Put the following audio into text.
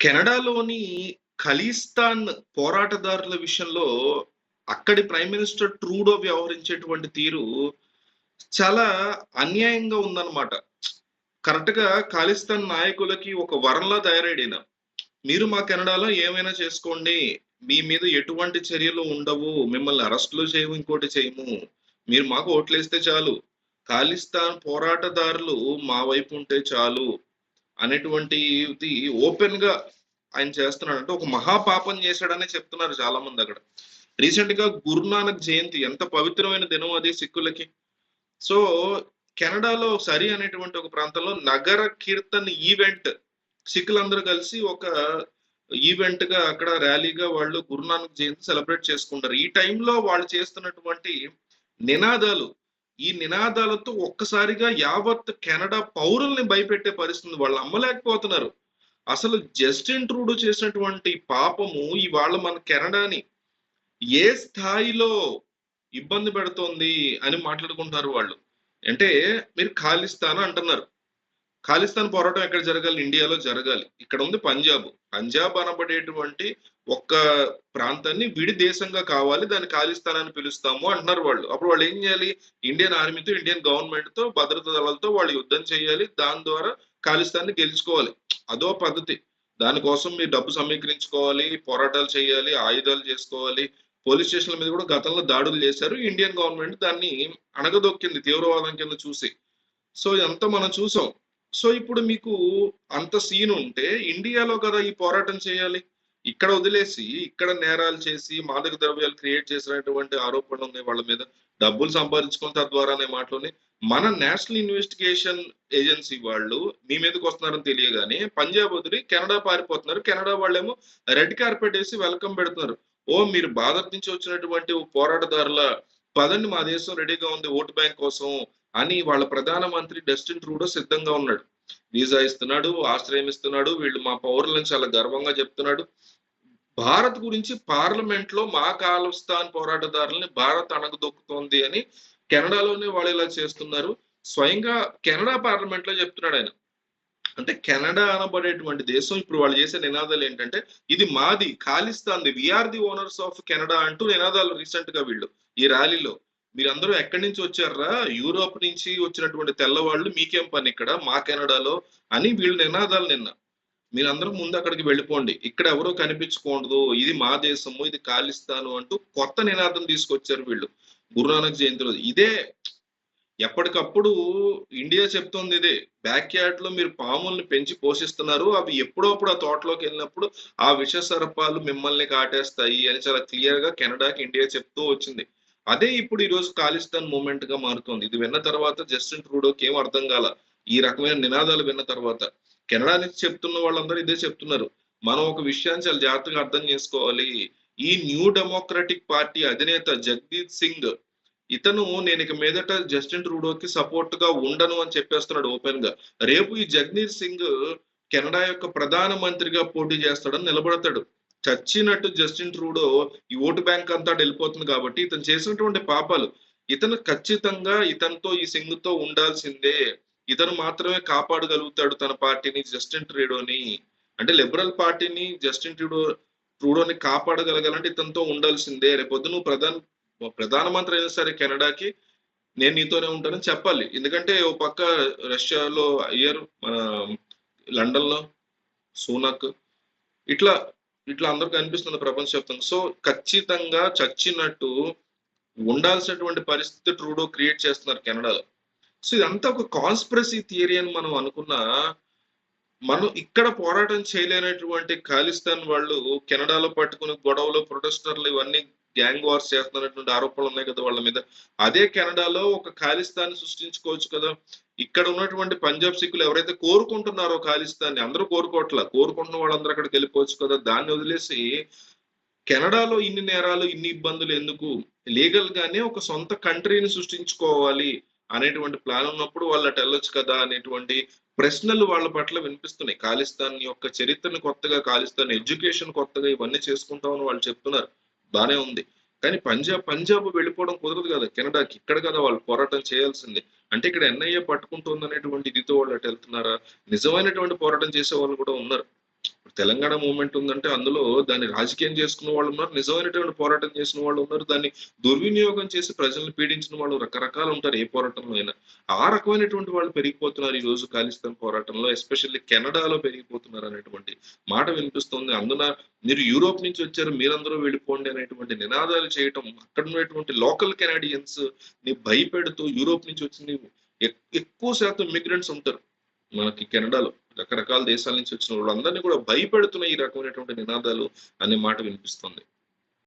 కెనడాలోని ఖలీస్తాన్ పోరాటదారుల విషయంలో అక్కడి prime minister Trudeau వ్యవహరించేటువంటి తీరు చాలా అన్యాయంగా ఉందన్నమాట. కరెక్ట్గా నాయకులకి ఒక వరంలా తయారైడిన? మీరు మా కెనడాలో ఏమైనా చేసుకోండి. మీ మీద ఎటువంటి చర్యలు ఉండవు. మిమ్మల్ని అరెస్టులు చేయము ఇంకోటి చేయము. మీరు మాకు ఓట్లేస్తే చాలు. ఖాళిస్తాన్ పోరాటదారులు మా వైపు ఉంటే చాలు. అనేటువంటిది ఓపెన్గా ఆయన చేస్తున్నాడు. అంటే ఒక మహాపాపం చేశాడనే చెప్తున్నారు చాలా మంది అక్కడ. రీసెంట్గా గురునానక్ జయంతి ఎంత పవిత్రమైన దినం అది సిక్కులకి. సో కెనడాలో సరి అనేటువంటి ఒక ప్రాంతంలో నగర కీర్తన్ ఈవెంట్ సిక్కులందరూ కలిసి ఒక ఈవెంట్గా అక్కడ ర్యాలీగా వాళ్ళు గురునానక్ జయంతి సెలబ్రేట్ చేసుకుంటారు. ఈ టైంలో వాళ్ళు చేస్తున్నటువంటి నినాదాలు ఈ నినాదాలతో ఒక్కసారిగా యావత్ కెనడా పౌరుల్ని భయపెట్టే పరిస్థితి వాళ్ళు అమ్మలేకపోతున్నారు అసలు జస్టిన్ ట్రూడో చేసినటువంటి పాపము ఇవాళ మన కెనడాని ఏ స్థాయిలో ఇబ్బంది పెడుతోంది అని మాట్లాడుకుంటారు వాళ్ళు. అంటే మీరు ఖాళిస్తాన్ అంటున్నారు. ఖాళిస్తాన్ పోరాటం ఎక్కడ జరగాలి? ఇండియాలో జరగాలి. ఇక్కడ ఉంది పంజాబ్. పంజాబ్ అనబడేటువంటి ఒక్క ప్రాంతాన్ని విడి దేశంగా కావాలి దాన్ని ఖాళిస్తాన్ అని పిలుస్తాము అంటున్నారు వాళ్ళు. అప్పుడు వాళ్ళు ఏం చేయాలి? ఇండియన్ ఆర్మీతో ఇండియన్ గవర్నమెంట్తో భద్రతా దళాలతో వాళ్ళు యుద్ధం చేయాలి. దాని ద్వారా ఖాళిస్తాన్ని గెలుచుకోవాలి. అదో పద్ధతి. దానికోసం మీరు డబ్బు సమీకరించుకోవాలి పోరాటాలు చేయాలి ఆయుధాలు చేసుకోవాలి. పోలీస్ స్టేషన్ల మీద కూడా గతంలో దాడులు చేశారు. ఇండియన్ గవర్నమెంట్ దాన్ని అణగదొక్కింది తీవ్రవాదం కింద చూసి. సో ఇదంతా మనం చూసాం. సో ఇప్పుడు మీకు అంత సీన్ ఉంటే ఇండియాలో కదా ఈ పోరాటం చేయాలి? ఇక్కడ వదిలేసి ఇక్కడ నేరాలు చేసి మాదక ద్రవ్యాలు క్రియేట్ చేసినటువంటి ఆరోపణలు ఉన్నాయి వాళ్ళ మీద. డబ్బులు సంపాదించుకుని తద్వారానే మాటలోనే మన నేషనల్ ఇన్వెస్టిగేషన్ ఏజెన్సీ వాళ్ళు మీ మీదకి వస్తున్నారని తెలియగానే పంజాబ్ వదిలి కెనడా పారిపోతున్నారు. కెనడా వాళ్ళేమో రెడ్ కార్పెట్ వేసి వెల్కమ్ పెడుతున్నారు. ఓ మీరు భారత్ నుంచి వచ్చినటువంటి పోరాటదారుల పదండి మా దేశం రెడీగా ఉంది ఓటు బ్యాంక్ కోసం అని వాళ్ళ ప్రధానమంత్రి డస్టిన్ ట్రూడో సిద్ధంగా ఉన్నాడు. వీసా ఇస్తున్నాడు ఆశ్రయం ఇస్తున్నాడు వీళ్ళు మా పౌరులను చాలా గర్వంగా చెప్తున్నాడు. భారత్ గురించి పార్లమెంట్లో మా కాలుస్తాన్ పోరాటదారులని భారత్ అణగదొక్కుతోంది అని కెనడాలోనే వాళ్ళు ఇలా చేస్తున్నారు. స్వయంగా కెనడా పార్లమెంట్లో చెప్తున్నాడు ఆయన. అంటే కెనడా అనబడేటువంటి దేశం ఇప్పుడు వాళ్ళు చేసే నినాదాలు ఏంటంటే ఇది మాది ఖాళిస్తాంది we are the owners of Canada అంటూ నినాదాలు రీసెంట్గా వీళ్ళు ఈ ర్యాలీలో. మీరందరూ ఎక్కడి నుంచి వచ్చారా? యూరోప్ నుంచి వచ్చినటువంటి తెల్లవాళ్ళు మీకేం పని ఇక్కడ? మా కెనడాలో అని వీళ్ళు నినాదాలు నిన్న. మీరందరూ ముందు అక్కడికి వెళ్ళిపోండి. ఇక్కడ ఎవరో కనిపించకూడదు. ఇది మా దేశము ఇది కాలిస్తాను అంటూ కొత్త నినాదం తీసుకొచ్చారు వీళ్ళు. గురునానక్ జయంతి రోజు. ఇదే ఎప్పటికప్పుడు ఇండియా చెప్తోంది ఇదే. బ్యాక్ యార్డ్లో మీరు పాముల్ని పెంచి పోషిస్తున్నారు. అవి ఎప్పుడప్పుడు ఆ తోటలోకి వెళ్ళినప్పుడు ఆ విష సర్పాలు మిమ్మల్ని కాటేస్తాయి అని చాలా క్లియర్గా కెనడాకి ఇండియా చెప్తూ వచ్చింది. అదే ఇప్పుడు ఈ రోజు ఖాళిస్తాన్ మూమెంట్గా మారుతోంది. ఇది విన్న తర్వాత జస్టిన్ ట్రూడోకి ఏం అర్థం కాల? ఈ రకమైన నినాదాలు విన్న తర్వాత. కెనడా నుంచి చెప్తున్న వాళ్ళందరూ ఇదే చెప్తున్నారు. మనం ఒక విషయాన్ని చాలా జాగ్రత్తగా అర్థం చేసుకోవాలి. ఈ న్యూ డెమోక్రటిక్ పార్టీ అధినేత జగదీప్ సింగ్ ఇతను నేను ఇక మీదట జస్టిన్ ట్రూడోకి సపోర్ట్గా ఉండను అని చెప్పేస్తున్నాడు ఓపెన్గా. రేపు ఈ జగదీప్ సింగ్ కెనడా యొక్క ప్రధాన మంత్రిగా పోటీ చేస్తాడని నిలబడతాడు. చచ్చినట్టు జస్టిన్ ట్రూడో ఈ ఓటు బ్యాంక్ అంతా వెళ్ళిపోతుంది కాబట్టి ఇతను చేసినటువంటి పాపాలు. ఇతను ఖచ్చితంగా ఇతనితో ఈ సింగ్తో ఉండాల్సిందే. ఇతను మాత్రమే కాపాడగలుగుతాడు తన పార్టీని జస్టిన్ ట్రూడోని. అంటే లిబరల్ పార్టీని జస్టిన్ ట్రూడో ట్రూడోని కాపాడగలగాలంటే ఇతనితో ఉండాల్సిందే. రేపొద్దు నువ్వు ప్రధాన ప్రధానమంత్రి అయినా సరే కెనడాకి నేను నీతోనే ఉంటానని చెప్పాలి. ఎందుకంటే ఓ పక్క రష్యాలో అయ్యారు మన లండన్లో సూనక్. ఇట్లా ఇట్లా అందరికీ అనిపిస్తుంది ప్రపంచవ్యాప్తంగా సో ఖచ్చితంగా చచ్చినట్టు ఉండాల్సినటువంటి పరిస్థితి ట్రూడో క్రియేట్ చేస్తున్నారు కెనడాలో. సో ఇదంతా ఒక కాన్స్పిరసీ థియరీ అని మనం అనుకున్నా మనం ఇక్కడ పోరాటం చేయలేనటువంటి ఖాలిస్తాన్ వాళ్ళు కెనడాలో పట్టుకుని గొడవలు ప్రొటెస్టర్లు ఇవన్నీ గ్యాంగ్ వార్స్ చేస్తున్నటువంటి ఆరోపణలు ఉన్నాయి కదా వాళ్ళ మీద. అదే కెనడాలో ఒక ఖాలిస్తాన్ సృష్టించుకోవచ్చు కదా. ఇక్కడ ఉన్నటువంటి పంజాబ్ సిక్కులు ఎవరైతే కోరుకుంటున్నారో ఖాళీస్తాన్ని అందరూ కోరుకోవట్లా. కోరుకుంటున్న వాళ్ళందరూ అక్కడికి వెళ్ళిపోవచ్చు కదా. దాన్ని వదిలేసి కెనడాలో ఇన్ని నేరాలు ఇన్ని ఇబ్బందులు ఎందుకు? లీగల్ గానే ఒక సొంత కంట్రీని సృష్టించుకోవాలి అనేటువంటి ప్లాన్ ఉన్నప్పుడు వాళ్ళు అటు వెళ్ళొచ్చు కదా అనేటువంటి ప్రశ్నలు వాళ్ళ పట్ల వినిపిస్తున్నాయి. ఖాలిస్తాన్ యొక్క చరిత్రను కొత్తగా ఖాలిస్తాన్ ఎడ్యుకేషన్ కొత్తగా ఇవన్నీ చేసుకుంటామని వాళ్ళు చెప్తున్నారు. బానే ఉంది. కానీ పంజాబ్ పంజాబ్ వెళ్ళిపోవడం కుదరదు కదా. కెనడాకి ఇక్కడ కదా వాళ్ళు పోరాటం చేయాల్సింది. అంటే ఇక్కడ ఎన్ఐఏ పట్టుకుంటుంది అనేటువంటి ఇదితో వాళ్ళు అటు వెళ్తున్నారా? నిజమైనటువంటి పోరాటం చేసే వాళ్ళు కూడా ఉన్నారు. తెలంగాణ మూమెంట్ ఉందంటే అందులో దాన్ని రాజకీయం చేసుకున్న వాళ్ళు ఉన్నారు. నిజమైనటువంటి పోరాటం చేసిన వాళ్ళు ఉన్నారు. దాన్ని దుర్వినియోగం చేసి ప్రజల్ని పీడించిన వాళ్ళు రకరకాలు ఉంటారు ఏ పోరాటంలో అయినా. ఆ రకమైనటువంటి వాళ్ళు పెరిగిపోతున్నారు ఈ రోజు ఖాళీస్థాన్ పోరాటంలో. ఎస్పెషల్లీ కెనడాలో పెరిగిపోతున్నారు అనేటువంటి మాట వినిపిస్తుంది. అందున మీరు యూరోప్ నుంచి వచ్చారు మీరందరూ వెళ్ళిపోండి అనేటువంటి నినాదాలు చేయటం, అక్కడ ఉన్నటువంటి లోకల్ కెనడియన్స్ని భయపెడుతూ యూరోప్ నుంచి వచ్చిన ఎక్కువ శాతం మిగ్రెంట్స్ ఉంటారు. మనకి కెనడాలో. రకరకాల దేశాల నుంచి వచ్చిన వాళ్ళందరినీ కూడా భయపెడుతున్న ఈ రకమైనటువంటి నినాదాలు అనే మాట వినిపిస్తుంది.